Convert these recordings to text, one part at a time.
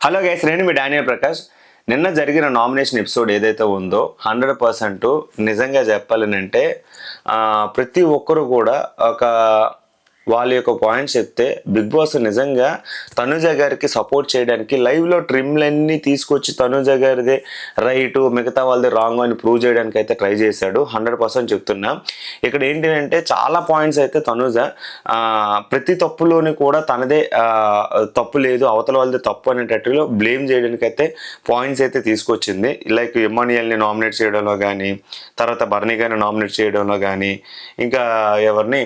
Hello guys నేను మీ Daniel Prakash. నిన్న జరిగిన నామినేషన్ ఎపిసోడ్ ఏదైతే ఉందో హండ్రెడ్ పర్సెంట్ నిజంగా చెప్పాలనంటే అంటే ప్రతి ఒక్కరు కూడా ఒక వాళ్ళ యొక్క పాయింట్స్ చెప్తే బిగ్ బాస్ నిజంగా తనుజ గారికి సపోర్ట్ చేయడానికి లైవ్లో ట్రిమ్లన్నీ తీసుకొచ్చి తనుజ గారిదే రైట్ మిగతా వాళ్ళది రాంగ్ అని ప్రూవ్ చేయడానికి అయితే ట్రై చేశాడు. హండ్రెడ్ పర్సెంట్ చెప్తున్నా. ఇక్కడ ఏంటంటే చాలా పాయింట్స్ అయితే తనుజ ప్రతి తప్పులోని కూడా తనదే తప్పు లేదు అవతల వాళ్ళది తప్పు అనేటట్టులో బ్లేమ్ చేయడానికి అయితే పాయింట్స్ అయితే తీసుకొచ్చింది. లైక్ ఇమానియల్ని నామినేట్ చేయడంలో కానీ తర్వాత బర్నీ గారిని నామినేట్ చేయడంలో కానీ ఇంకా ఎవరిని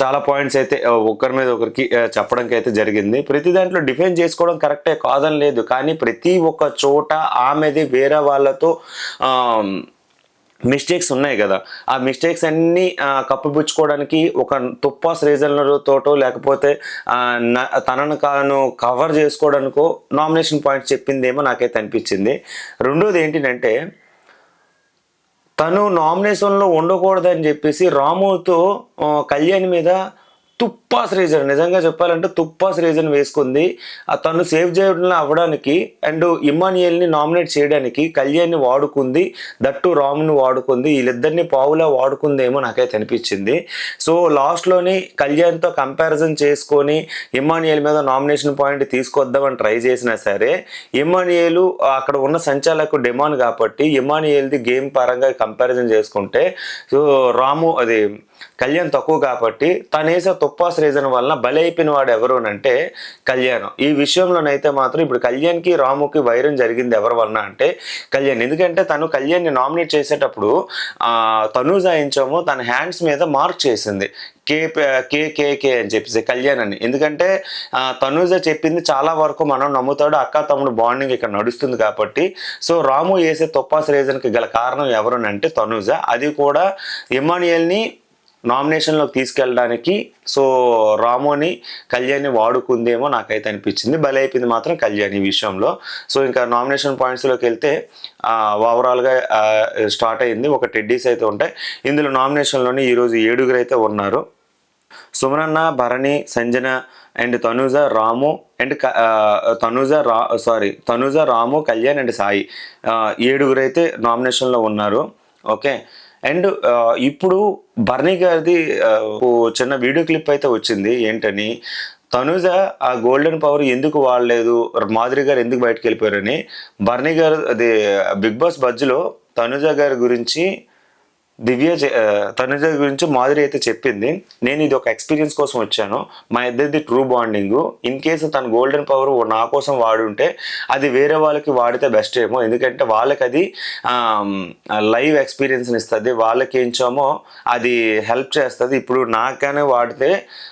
చాలా పాయింట్స్ అయితే ఒకరి మీద ఒకరికి చెప్పడానికి అయితే జరిగింది. ప్రతి దాంట్లో డిఫెన్స్ చేసుకోవడం కరెక్టే కాదని లేదు. కానీ ప్రతి ఒక్క చోట ఆమెది వేరే వాళ్ళతో మిస్టేక్స్ ఉన్నాయి కదా. ఆ మిస్టేక్స్ అన్నీ కప్పిపుచ్చుకోవడానికి ఒక తుప్పాస్ రీజన్లతోటో లేకపోతే తనను కాను కవర్ చేసుకోవడానికో నామినేషన్ పాయింట్స్ చెప్పిందేమో నాకైతే అనిపించింది. రెండోది ఏంటంటే తను నామినేషన్లో ఉండకూడదని చెప్పేసి రాముతో కళ్యాణ్ మీద తుప్పాస్ రీజన్. నిజంగా చెప్పాలంటే తుప్పాస్ రీజన్ వేసుకుంది. తను సేవ్ చేయడంలో అవ్వడానికి అండ్ ఇమానియల్ని నామినేట్ చేయడానికి కళ్యాణ్ని వాడుకుంది. దట్టు రాముని వాడుకుంది. వీళ్ళిద్దరిని పావులా వాడుకుందేమో నాకైతే అనిపించింది. సో లాస్ట్లోని కళ్యాణ్తో కంపారిజన్ చేసుకొని ఇమానియల్ మీద నామినేషన్ పాయింట్ తీసుకొద్దామని ట్రై చేసినా సరే ఇమానియల్ అక్కడ ఉన్న సంచాలకు డిమాండ్ కాబట్టి ఇమానియల్ది గేమ్ పరంగా కంపారిజన్ చేసుకుంటే సో రాము అది కళ్యాణ్ తక్కువ కాబట్టి తను వేసే తుప్పాస్ రీజన్ వలన బలి అయిపోయిన వాడు ఎవరు అంటే కళ్యాణ్. ఈ విషయంలోనైతే మాత్రం ఇప్పుడు కళ్యాణ్కి రాముకి వైరం జరిగింది ఎవరి వలన అంటే కళ్యాణ్. ఎందుకంటే తను కళ్యాణ్ని నామినేట్ చేసేటప్పుడు ఆ, తనూజ తన హ్యాండ్స్ మీద మార్క్ చేసింది. కే కే కే కే అని చెప్పేసి కళ్యాణ్ అని. ఎందుకంటే తనూజ చెప్పింది చాలా వరకు మనం నమ్ముతాడు. అక్క తమ్ముడు బాండింగ్ ఇక్కడ నడుస్తుంది కాబట్టి. సో రాము వేసే తుప్పాస్ రీజన్కి గల కారణం ఎవరు అంటే తనూజ. అది కూడా ఇమానియల్ని నామినేషన్లోకి తీసుకెళ్ళడానికి సో రామోని కళ్యాణ్ని వాడుకుందేమో నాకైతే అనిపించింది. బలి అయిపోయింది మాత్రం కళ్యాణ్ ఈ విషయంలో. సో ఇంకా నామినేషన్ పాయింట్స్లోకి వెళ్తే ఓవరాల్గా స్టార్ట్ అయింది ఒక టెడ్డీస్ అయితే ఉంటాయి. ఇందులో నామినేషన్లోని ఈరోజు ఏడుగురు అయితే ఉన్నారు. సుమనన్న భరణి సంజన అండ్ తనుజ రాము అండ్ తనుజ రా సారీ తనుజ రాము కళ్యాణ్ అండ్ సాయి ఏడుగురైతే ఏడుగురు అయితే నామినేషన్లో ఉన్నారు. ఓకే? అండ్ ఇప్పుడు బర్నీ గారిది చిన్న వీడియో క్లిప్ అయితే వచ్చింది ఏంటని. తనుజ ఆ గోల్డెన్ పవర్ ఎందుకు వాడలేదు? మాధురి గారు ఎందుకు బయటకు వెళ్ళిపోయారని. బర్నీ గారు అది బిగ్ బాస్ బజ్లో తనుజ గారి గురించి దివ్య తనుజ గురించి మాధురి అయితే చెప్పింది. నేను ఇది ఒక ఎక్స్పీరియన్స్ కోసం వచ్చాను. మా ఇద్దరిది ట్రూ బాండింగ్. ఇన్ కేసు తన గోల్డెన్ పవర్ నా కోసం వాడుంటే అది వేరే వాళ్ళకి వాడితే బెస్ట్ ఏమో. ఎందుకంటే వాళ్ళకి అది లైవ్ ఎక్స్పీరియన్స్ని ఇస్తుంది. వాళ్ళకి ఏంచామో అది హెల్ప్ చేస్తుంది. ఇప్పుడు నాకనే వాడితే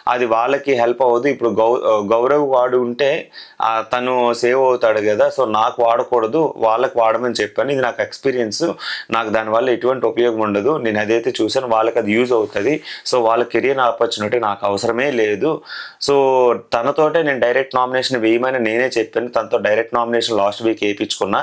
అది వాళ్ళకి హెల్ప్ అవ్వదు. ఇప్పుడు గౌ గౌరవ్ వాడు ఉంటే తను సేవ్ అవుతాడు కదా. సో నాకు వాడకూడదు. వాళ్ళకి వాడమని చెప్పాను. ఇది నాకు ఎక్స్పీరియన్స్. నాకు దానివల్ల ఎటువంటి ఉపయోగం ఉండదు. నేను అదైతే చూసాను వాళ్ళకి అది యూజ్ అవుతుంది. సో వాళ్ళ కెరియర్ ఆపర్చునిటీ నాకు అవసరమే లేదు. సో తనతోటే నేను డైరెక్ట్ నామినేషన్ వేయమని నేనే చెప్పాను. తనతో డైరెక్ట్ నామినేషన్ లాస్ట్ వీక్ వేయించుకున్నా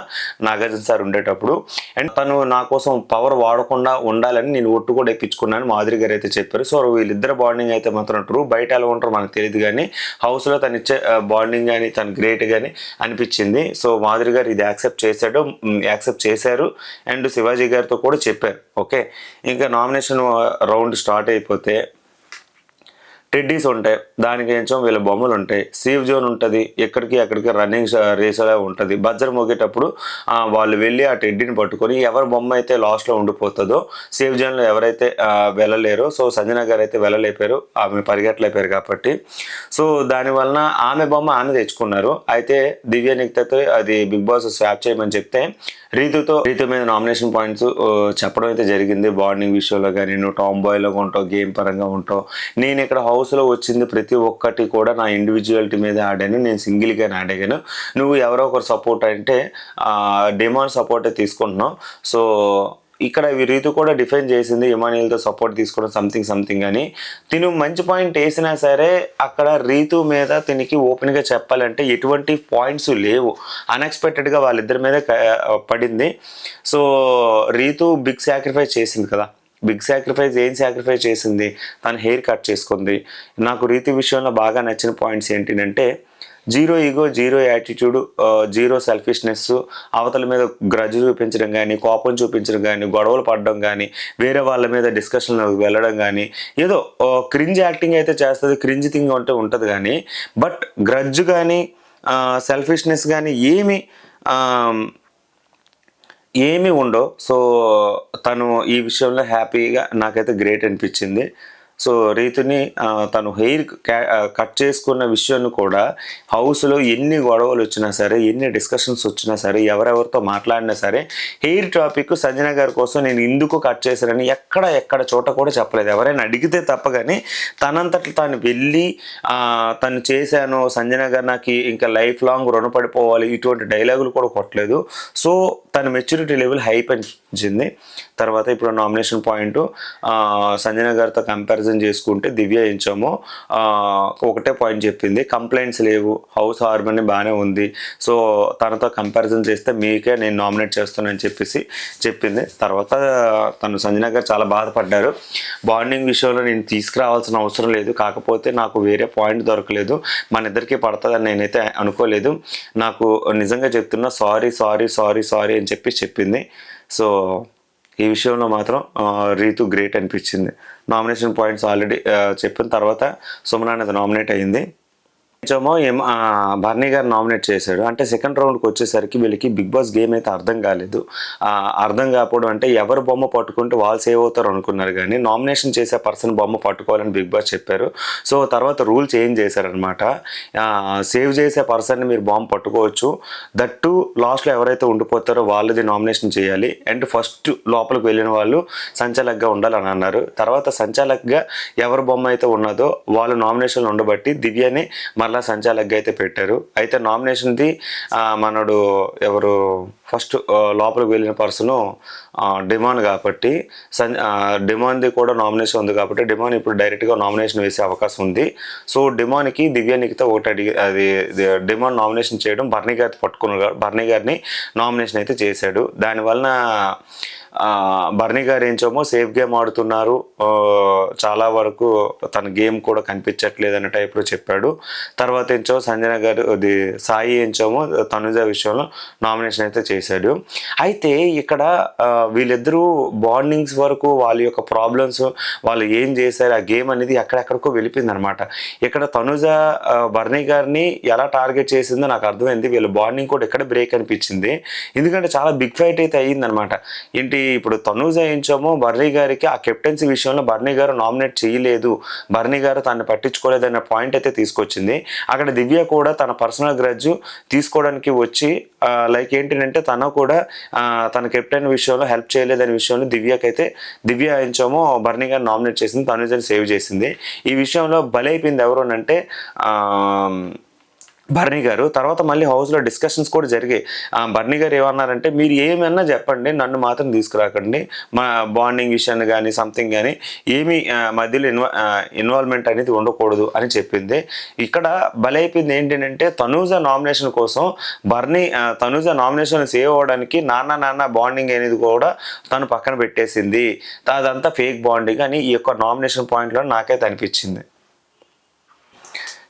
నాగార్జున సార్ ఉండేటప్పుడు. అండ్ తను నా కోసం పవర్ వాడకుండా ఉండాలని నేను ఒట్టు కూడా వేయించుకున్నాను మాధురి గారు అయితే చెప్పారు. సో వీళ్ళిద్దరు బాండింగ్ అయితే మాత్రం ట్రూ. బయట ఎలా ఉంటారో మనకు తెలియదు కానీ హౌస్లో తను ఇచ్చే బాండింగ్ కానీ తను గ్రేట్ కానీ అనిపించింది. సో మాధురి గారు ఇది యాక్సెప్ట్ చేశాడు యాక్సెప్ట్ చేశారు. అండ్ శివాజీ గారితో కూడా చెప్పారు ఓకే? ఇంకా నామినేషన్ రౌండ్ స్టార్ట్ అయిపోతే టెడ్డీస్ ఉంటాయి. దానికి ఏంచం వీళ్ళ బొమ్మలు ఉంటాయి. సేఫ్ జోన్ ఉంటుంది. ఎక్కడికి అక్కడికి రన్నింగ్ రేస్ అలా ఉంటుంది. బజ్జర్ మోగేటప్పుడు వాళ్ళు వెళ్ళి ఆ టెడ్డీని పట్టుకొని ఎవరి బొమ్మ అయితే లాస్ట్లో ఉండిపోతుందో సేఫ్ జోన్లో ఎవరైతే వెళ్ళలేరో సో సంజన గారు అయితే వెళ్ళలేపారు ఆమె పరిగెట్టలేపారు కాబట్టి. సో దానివలన ఆమె బొమ్మ ఆమె తెచ్చుకున్నారు. అయితే దివ్య నిక్తతో అది బిగ్ బాస్ స్వాప్ చేయమని చెప్తే రీతుతో రీతు మీద నామినేషన్ పాయింట్స్ చెప్పడం అయితే జరిగింది. బాండింగ్ విషయంలో కానీ నువ్వు టామ్ బాయ్లో ఉంటావు గేమ్ పరంగా ఉంటావు. నేను ఇక్కడ హౌస్లో వచ్చింది ప్రతి ఒక్కటి కూడా నా ఇండివిజువాలిటీ మీద ఆడాను నేను సింగిల్గానే ఆడగాను నువ్వు ఎవరో ఒకరు సపోర్ట్ అంటే డిమాండ్ సపోర్టే తీసుకుంటున్నావు. సో ఇక్కడ ఈ రీతు కూడా డిఫైన్ చేసింది ఇమానియల్తో సపోర్ట్ తీసుకోవడం సంథింగ్ సంథింగ్ అని. తిను మంచి పాయింట్ వేసినా సరే అక్కడ రీతు మీద తినికి ఓపెన్గా చెప్పాలంటే ఎటువంటి పాయింట్స్ లేవు. అన్ఎక్స్పెక్టెడ్గా వాళ్ళిద్దరి మీద క- పడింది. సో రీతు బిగ్ సాక్రిఫైస్ చేసింది కదా. బిగ్ సాక్రిఫైస్ ఏం సాక్రిఫైస్ చేసింది? తను హెయిర్ కట్ చేసుకుంది. నాకు రీతి విషయంలో బాగా నచ్చిన పాయింట్స్ ఏంటంటే zero ego zero attitude zero selfishness అవతల మీద గ్రజ్ చూపించడం కానీ కోపం చూపించడం కానీ గొడవలు పడడం కానీ వేరే వాళ్ళ మీద డిస్కషన్ వెళ్ళడం కానీ ఏదో క్రింజ్ యాక్టింగ్ అయితే చేస్తుంది క్రింజ్ థింగ్ అంటే ఉంటుంది కానీ బట్ గ్రజ్ కానీ సెల్ఫిష్నెస్ కానీ ఏమి ఏమి ఉండవు. సో తను ఈ విషయంలో హ్యాపీగా నాకైతే గ్రేట్ అనిపించింది. సో రీతుని తను హెయిర్ కట్ చేసుకున్న విషయాన్ని కూడా హౌస్లో ఎన్ని గొడవలు వచ్చినా సరే ఎన్ని డిస్కషన్స్ వచ్చినా సరే ఎవరెవరితో మాట్లాడినా సరే హెయిర్ టాపిక్ సంజన గారి కోసం నేను ఎందుకు కట్ చేశానని ఎక్కడ ఎక్కడ చోట కూడా చెప్పలేదు. ఎవరైనా అడిగితే తప్ప కానీ తనంతట తాను వెళ్ళి తను చేశాను సంజన గారు నాకు ఇంకా లైఫ్ లాంగ్ రుణపడిపోవాలి ఇటువంటి డైలాగులు కూడా కొట్టలేదు. సో తన మెచ్యూరిటీ లెవెల్ హై పెంచింది తర్వాత ఇప్పుడు నామినేషన్ పాయింట్ సంజన గారితో కంపారిజన్ చేసుకుంటే దివ్య ఎంచామో ఒకటే పాయింట్ చెప్పింది. కంప్లైంట్స్ లేవు. హౌస్ హార్మోని బాగానే ఉంది. సో తనతో కంపారిజన్ చేస్తే మీకే నేను నామినేట్ చేస్తానని చెప్పేసి చెప్పింది. తర్వాత తను సంజన గారు చాలా బాధపడ్డారు. బాండింగ్ విషయంలో నేను తీసుకురావాల్సిన అవసరం లేదు. కాకపోతే నాకు వేరే పాయింట్ దొరకలేదు. మన ఇద్దరికి పడుతుందని నేనైతే అనుకోలేదు. నాకు నిజంగా చెప్తున్నా సారీ సారీ సారీ సారీ అని చెప్పి చెప్పింది. సో ఈ విషయంలో మాత్రం రీతు గ్రేట్ అనిపించింది. నామినేషన్ పాయింట్స్ ఆల్రెడీ చెప్పిన తర్వాత సుమన్ అనేది నామినేట్ అయింది కొంచెమో బర్నీ గారు నామినేట్ చేశాడు. అంటే సెకండ్ రౌండ్కి వచ్చేసరికి వీళ్ళకి బిగ్ బాస్ గేమ్ అయితే అర్థం కాలేదు. అర్థం కాకపోవడం అంటే ఎవరు బొమ్మ పట్టుకుంటే వాళ్ళు సేవ్ అవుతారు అనుకున్నారు కానీ నామినేషన్ చేసే పర్సన్ బొమ్మ పట్టుకోవాలని బిగ్ బాస్ చెప్పారు. సో తర్వాత రూల్ చేంజ్ చేశారనమాట సేవ్ చేసే పర్సన్ని మీరు బొమ్మ పట్టుకోవచ్చు. దట్టు లాస్ట్లో ఎవరైతే ఉండిపోతారో వాళ్ళది నామినేషన్ చేయాలి. అండ్ ఫస్ట్ లోపలికి వెళ్ళిన వాళ్ళు సంచాలక్గా ఉండాలని అన్నారు. తర్వాత సంచాలక్గా ఎవరు బొమ్మ అయితే ఉన్నదో వాళ్ళు నామినేషన్లు ఉండబట్టి దివ్యని మరలా సంచాలక్ అయితే పెట్టారు అయితే నామినేషన్ది మనడు ఎవరు ఫస్ట్ లోపలికి వెళ్ళిన పర్సను డిమాండ్ కాబట్టి సన్ డిమాండ్ది కూడా నామినేషన్ ఉంది కాబట్టి డిమాండ్ ఇప్పుడు డైరెక్ట్గా నామినేషన్ వేసే అవకాశం ఉంది. సో డిమాండ్కి దివ్య ఒకటి అడిగి అది డిమాండ్ నామినేషన్ చేయడం బర్నీ గారి పట్టుకున్న బర్నీ గారిని నామినేషన్ అయితే చేశాడు. దానివలన బర్నీ గారు ఏంచోమో సేఫ్ గేమ్ ఆడుతున్నారు. చాలా వరకు తన గేమ్ కూడా కనిపించట్లేదు అనే టైప్లో చెప్పాడు. తర్వాత ఏంచో సంజన గారు అది సాయి ఏంచోమో తనుజ విషయంలో నామినేషన్ అయితే చేశాడు. అయితే ఇక్కడ వీళ్ళిద్దరూ బాండింగ్స్ వరకు వాళ్ళ యొక్క ప్రాబ్లమ్స్ వాళ్ళు ఏం చేశారు ఆ గేమ్ అనేది ఎక్కడెక్కడికో వెళ్ళిపోయింది అనమాట ఇక్కడ తనుజ బర్నీ గారిని ఎలా టార్గెట్ చేసిందో నాకు అర్థమైంది. వీళ్ళ బాండింగ్ కూడా ఎక్కడ బ్రేక్ అనిపించింది. ఎందుకంటే చాలా బిగ్ ఫైట్ అయితే అయ్యిందనమాట ఏంటి ఇప్పుడు తనూజ ఏంచోమో బర్నీ గారికి ఆ కెప్టెన్సీ విషయంలో బర్నీ గారు నామినేట్ చేయలేదు. బర్నీ గారు తను పట్టించుకోలేదు పాయింట్ అయితే తీసుకొచ్చింది. అక్కడ దివ్య కూడా తన పర్సనల్ గ్రడ్జ్ తీసుకోవడానికి వచ్చి లైక్ ఏంటంటే తన కూడా తన కెప్టెన్ విషయంలో హెల్ప్ చేయలేదనే విషయంలో దివ్యకైతే దివ్య ఏంచోమో బర్నీ గారు నామినేట్ చేసింది తనూజని సేవ్ చేసింది. ఈ విషయంలో బలైపోయింది ఎవరు అంటే ఆ, బర్నీ గారు తర్వాత మళ్ళీ హౌస్లో డిస్కషన్స్ కూడా జరిగాయి. ఆ, బర్నీ గారు ఏమన్నారంటే మీరు ఏమన్నా చెప్పండి నన్ను మాత్రం తీసుకురాకండి. మా బాండింగ్ విషయాన్ని కానీ సంథింగ్ కానీ ఏమీ మధ్యలో ఇన్వా ఇన్వాల్వ్మెంట్ అనేది ఉండకూడదు అని చెప్పింది. ఇక్కడ బలైపోయింది ఏంటంటే తనూజ నామినేషన్ కోసం బర్నీ తనూజ నామినేషన్ సేవ్ అవ్వడానికి నాన్న నాన్న బాండింగ్ అనేది కూడా తను పక్కన పెట్టేసింది. అదంతా ఫేక్ బాండింగ్ అని ఈ యొక్క నామినేషన్ పాయింట్లో నాకైతే అనిపించింది.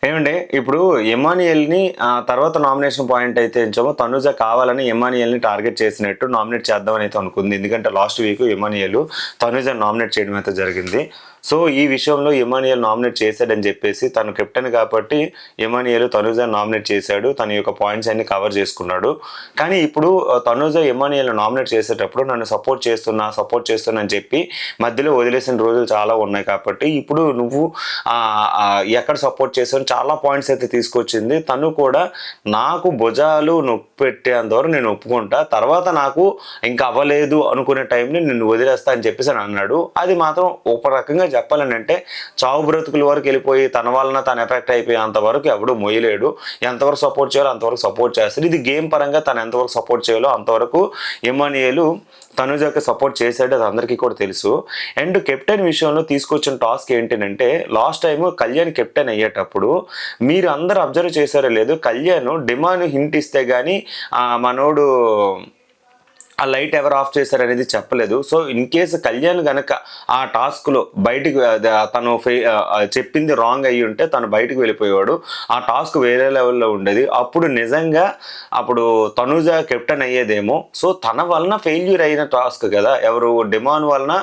ఏమండి ఇప్పుడు ఎమానియల్ని ఆ తర్వాత నామినేషన్ పాయింట్ అయితే ఎంచామో తనుజ కావాలని ఎమానియల్ని టార్గెట్ చేసినట్టు నామినేట్ చేద్దామని అయితే అనుకుంది. ఎందుకంటే last week Emmanuel Tanuja nominate చేయడం అయితే జరిగింది. సో ఈ విషయంలో ఎమానియల్ నామినేట్ చేశాడని చెప్పేసి తను కెప్టెన్ కాబట్టి ఎమానియల్ తనుజ నామినేట్ చేశాడు. తన యొక్క పాయింట్స్ అన్ని కవర్ చేసుకున్నాడు. కానీ ఇప్పుడు తనుజ ఎమానియల్ నామినేట్ చేసేటప్పుడు నన్ను సపోర్ట్ చేస్తున్నా సపోర్ట్ చేస్తున్నా అని చెప్పి మధ్యలో వదిలేసిన రోజులు చాలా ఉన్నాయి కాబట్టి ఇప్పుడు నువ్వు ఎక్కడ సపోర్ట్ చేసావు చాలా పాయింట్స్ అయితే తీసుకొచ్చింది. తను కూడా నాకు భుజాలు నొప్పి పెట్టేంత వరకు నేను ఒప్పుకుంటా తర్వాత నాకు ఇంకా అవ్వలేదు అనుకునే టైంని నిన్ను వదిలేస్తా అని చెప్పేసి అని అన్నాడు. అది మాత్రం ఒక రకంగా చెప్పాలని అంటే చావు బ్రతుకుల వరకు వెళ్ళిపోయి తన వలన తను ఎఫెక్ట్ అయిపోయేంత వరకు ఎవడు మొయ్యలేడు. ఎంతవరకు సపోర్ట్ చేయాలో అంతవరకు సపోర్ట్ చేస్తాడు. ఇది గేమ్ పరంగా తను ఎంతవరకు సపోర్ట్ చేయాలో అంతవరకు ఎమానియలు తనుజకి సపోర్ట్ చేశాడు. అది అందరికీ కూడా తెలుసు. అండ్ కెప్టెన్ విషయంలో తీసుకొచ్చిన టాస్క్ ఏంటంటే లాస్ట్ టైం కళ్యాణ్ కెప్టెన్ అయ్యేటప్పుడు మీరు అందరు అబ్జర్వ్ చేశారో లేదు కళ్యాణ్ డిమాండ్ హింట్ ఇస్తే కానీ మనోడు ఆ లైట్ ఎవరు ఆఫ్ చేశారు అనేది చెప్పలేదు. సో ఇన్ కేసు కళ్యాణ్ గనక ఆ టాస్క్లో బయటికి తను చెప్పింది రాంగ్ అయ్యి ఉంటే తను బయటకు వెళ్ళిపోయేవాడు. ఆ టాస్క్ వేరే లెవెల్లో ఉండేది. అప్పుడు నిజంగా అప్పుడు తనుజ కెప్టెన్ అయ్యేదేమో. సో తన వలన ఫెయిల్యూర్ అయిన టాస్క్ కదా. ఎవరు డిమాండ్ వలన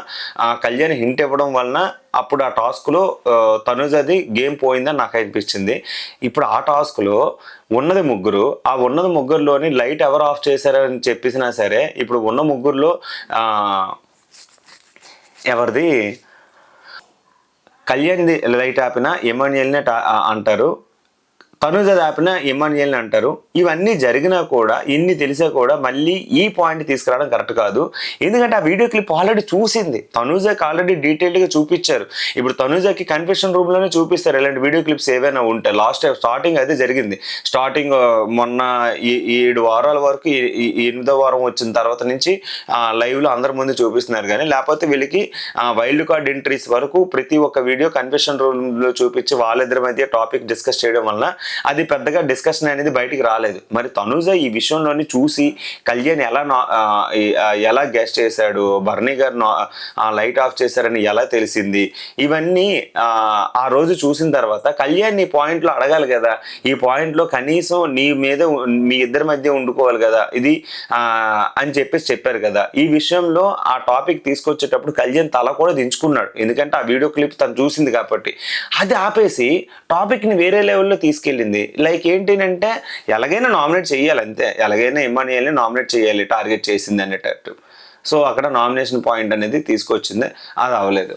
ఆ, కళ్యాణ్ హింట్ ఇవ్వడం వలన అప్పుడు ఆ టాస్క్లో తనుజది గేమ్ పోయిందని నాకు అనిపించింది. ఇప్పుడు ఆ టాస్క్లో ఉన్నది ముగ్గురు ఆ ఉన్నది ముగ్గురులోని లైట్ ఎవరు ఆఫ్ చేశారని చెప్పేసినా సరే ఇప్పుడు ఉన్న ముగ్గురులో ఎవరిది? కళ్యాణ్ది లైట్ ఆపిన ఎమాన్యుయల్నే టా- అంటారు. తనుజ ఆపిన ఎమాన్యుయల్ని అంటారు. ఇవన్నీ జరిగినా కూడా ఇన్ని తెలిసా కూడా మళ్ళీ ఈ పాయింట్ తీసుకురావడం కరెక్ట్ కాదు. ఎందుకంటే ఆ వీడియో క్లిప్ ఆల్రెడీ చూసింది. తనుజకి ఆల్రెడీ డీటెయిల్డ్గా చూపించారు. ఇప్పుడు తనుజకి కన్ఫెషన్ రూమ్లోనే చూపిస్తారు ఇలాంటి వీడియో క్లిప్స్ ఏవైనా ఉంటే. లాస్ట్ స్టార్టింగ్ అయితే జరిగింది. స్టార్టింగ్ uh, మొన్న ఏడు వారాల వరకు ఎనిమిదో వారం వచ్చిన తర్వాత నుంచి లైవ్లో అందరి ముందు చూపిస్తున్నారు. కానీ లేకపోతే వీళ్ళకి వైల్డ్ కార్డ్ ఎంట్రీస్ వరకు ప్రతి ఒక్క వీడియో కన్ఫెషన్ రూమ్లో చూపించి వాళ్ళిద్దరి మధ్య టాపిక్ డిస్కస్ చేయడం వలన అది పెద్దగా డిస్కషన్ అనేది బయటికి రాలేదు. మరి తనుజ ఈ విషయంలోని చూసి కళ్యాణ్ ఎలా నా- ఎలా గెస్ట్ చేశాడు? బర్నీ గారు లైట్ ఆఫ్ చేశారని ఎలా తెలిసింది? ఇవన్నీ ఆ, రోజు చూసిన తర్వాత కళ్యాణ్ నీ పాయింట్లో అడగాలి కదా. ఈ పాయింట్లో కనీసం నీ మీద మీ ఇద్దరి మధ్య ఉండుకోవాలి కదా. ఇది అని చెప్పేసి చెప్పారు కదా. ఈ విషయంలో ఆ టాపిక్ తీసుకొచ్చేటప్పుడు కళ్యాణ్ తల కూడా దించుకున్నాడు. ఎందుకంటే ఆ వీడియో క్లిప్ తను చూసింది కాబట్టి. అది ఆపేసి టాపిక్ని వేరే లెవెల్లో తీసుకెళ్ళి వెళ్ళింది. లైక్ ఏంటంటే ఎలాగైనా నామినేట్ చేయాలి అంతే. ఎలాగైనా ఇమ్మానియల్ని నామినేట్ చేయాలి టార్గెట్ చేసింది అనేటట్టు సో అక్కడ నామినేషన్ పాయింట్ అనేది తీసుకొచ్చింది. అది అవ్వలేదు.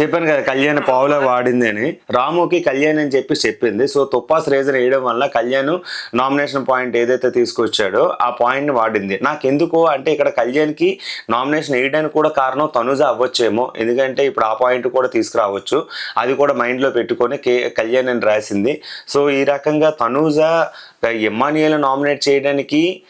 చెప్పాను కదా కళ్యాణ్ పావులా వాడింది అని. రాముకి కళ్యాణ్ అని చెప్పి చెప్పింది. సో తుప్పాస్ రేజర్ వేయడం వల్ల కళ్యాణ్ నామినేషన్ పాయింట్ ఏదైతే తీసుకొచ్చాడో ఆ పాయింట్ని వాడింది. నాకెందుకు అంటే ఇక్కడ కళ్యాణ్కి నామినేషన్ వేయడానికి కూడా కారణం తనుజ అవ్వచ్చేమో. ఎందుకంటే ఇప్పుడు ఆ పాయింట్ కూడా తీసుకురావచ్చు. అది కూడా మైండ్లో పెట్టుకొని కే కళ్యాణ్ అని రాసింది. సో ఈ రకంగా తనుజ ఎమ్మానియల్ నామినేట్ చేయడానికి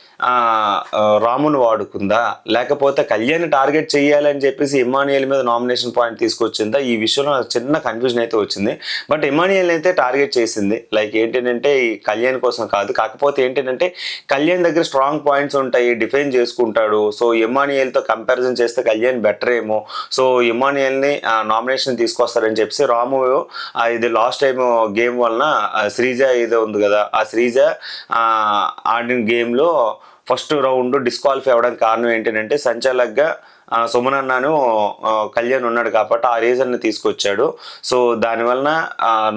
రామును వాడుకుందా? లేకపోతే కళ్యాణ్ టార్గెట్ చేయాలని చెప్పేసి ఇమానియల్ మీద నామినేషన్ పాయింట్ తీసుకొచ్చిందా? ఈ విషయంలో నాకు చిన్న కన్ఫ్యూజన్ అయితే వచ్చింది. బట్ ఇమానియల్ అయితే టార్గెట్ చేసింది. లైక్ ఏంటంటే ఈ కళ్యాణ్ కోసం కాదు. కాకపోతే ఏంటంటే కళ్యాణ్ దగ్గర స్ట్రాంగ్ పాయింట్స్ ఉంటాయి. డిఫెండ్ చేసుకుంటాడు. సో ఇమానియల్తో కంపారిజన్ చేస్తే కళ్యాణ్ బెటర్ ఏమో. సో ఇమానియల్ని నామినేషన్ తీసుకొస్తారని చెప్పేసి రాము ఇది లాస్ట్ టైం గేమ్ వలన శ్రీజ ఏదో ఉంది కదా. ఆ శ్రీజ ఆడిన గేమ్లో ఫస్ట్ రౌండ్ డిస్క్వాలిఫై అవ్వడానికి కారణం ఏంటంటే సంచాలక్గా సుమన్ అన్నాను కళ్యాణ్ ఉన్నాడు కాబట్టి ఆ రీజన్ని తీసుకొచ్చాడు. సో దానివలన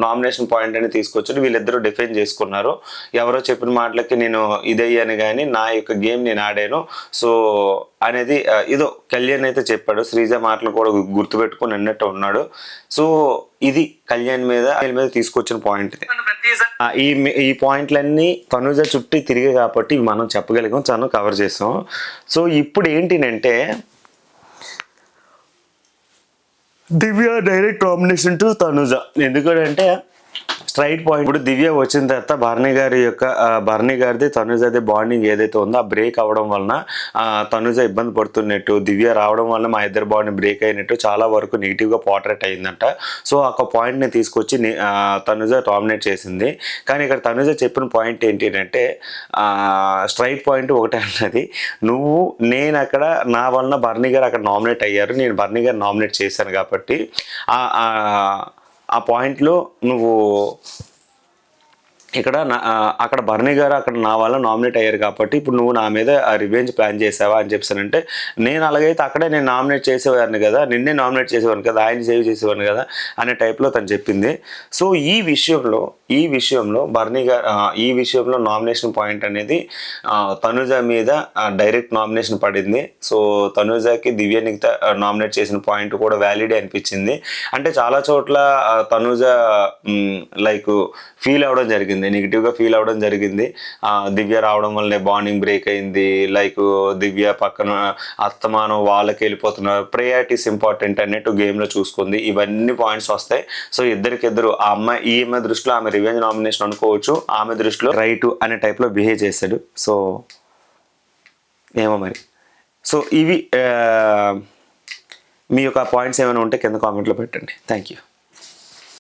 నామినేషన్ పాయింట్ అని తీసుకొచ్చాడు. వీళ్ళిద్దరూ డిఫెన్ చేసుకున్నారు. ఎవరో చెప్పిన మాటలకి నేను ఇదయ్యాను కానీ నా యొక్క గేమ్ నేను ఆడాను. సో అనేది ఇదో కళ్యాణ్ అయితే చెప్పాడు. శ్రీజ మాటలు కూడా గుర్తుపెట్టుకుని అన్నట్టు ఉన్నాడు. సో ఇది కళ్యాణ్ మీద వీళ్ళ మీద తీసుకొచ్చిన పాయింట్ ఇది. ఈ ఈ పాయింట్లన్నీ తనుజ చుట్టూ తిరిగి కాబట్టి మనం చెప్పగలిగాం. చాలా కవర్ చేసాం. సో ఇప్పుడు ఏంటినంటే Divya direct combination to Tanuja. ఎందుకంటే స్ట్రైట్ పాయింట్. ఇప్పుడు దివ్య వచ్చిన తర్వాత భరణి గారి యొక్క భరణి గారిది తనుజది బాండింగ్ ఏదైతే ఉందో ఆ బ్రేక్ అవ్వడం వలన తనుజ ఇబ్బంది పడుతున్నట్టు దివ్య రావడం వల్ల మా ఇద్దరు బాండింగ్ బ్రేక్ అయినట్టు చాలా వరకు నెగిటివ్గా పోర్ట్రేట్ అయిందంట సో ఒక పాయింట్ని తీసుకొచ్చి తనుజ డామినేట్ చేసింది. కానీ ఇక్కడ తనుజ చెప్పిన పాయింట్ ఏంటి అంటే స్ట్రైట్ పాయింట్ ఒకటే అన్నది. నువ్వు నేను అక్కడ నా వలన భరణి గారు అక్కడ నామినేట్ అయ్యారు. నేను భరణి గారు నామినేట్ చేశాను కాబట్టి ఆ- పాయింట్లో నువ్వు ఇక్కడ నా- అక్కడ భరణి గారు అక్కడ నా వల్ల నామినేట్ అయ్యారు కాబట్టి ఇప్పుడు నువ్వు నా మీద ఆ రివెంజ్ ప్లాన్ చేసావా అని చెప్పానంటే నేను అలాగైతే అక్కడే నేను నామినేట్ చేసేవాడిని కదా నిన్నే నామినేట్ చేసేవాడిని కదా ఆయన సేవ్ చేసేవాడిని కదా అనే టైప్లో తను చెప్పింది. సో ఈ విషయంలో ఈ విషయంలో బర్నీ గారు ఈ విషయంలో నామినేషన్ పాయింట్ అనేది తనుజ మీద డైరెక్ట్ నామినేషన్ పడింది. సో తనుజకి దివ్యానికి నామినేట్ చేసిన పాయింట్ కూడా వ్యాలిడ్ అనిపించింది. అంటే చాలా చోట్ల తనుజ లైక్ ఫీల్ అవ్వడం జరిగింది. నెగిటివ్గా ఫీల్ అవ్వడం జరిగింది. దివ్య రావడం వల్లనే బాండింగ్ బ్రేక్ అయింది. లైక్ దివ్య పక్కన అత్తమానం వాళ్ళకి వెళ్ళిపోతున్నారు. ప్రయారిటీస్ ఇంపార్టెంట్ అన్నట్టు గేమ్లో చూసుకుంది. ఇవన్నీ పాయింట్స్ వస్తాయి. సో ఇద్దరికిద్దరు ఆ అమ్మాయి ఈ అమ్మాయి దృష్టిలో ఆమె రివెంజ్ నామినేషన్ అనుకోవచ్చు. ఆమె దృష్టిలో రైట్ అనే టైప్లో బిహేవ్ చేశాడు సో ఏమో మరి. సో ఇవి మీ యొక్క పాయింట్స్ ఏమైనా ఉంటే కింద కామెంట్లో పెట్టండి. Thank you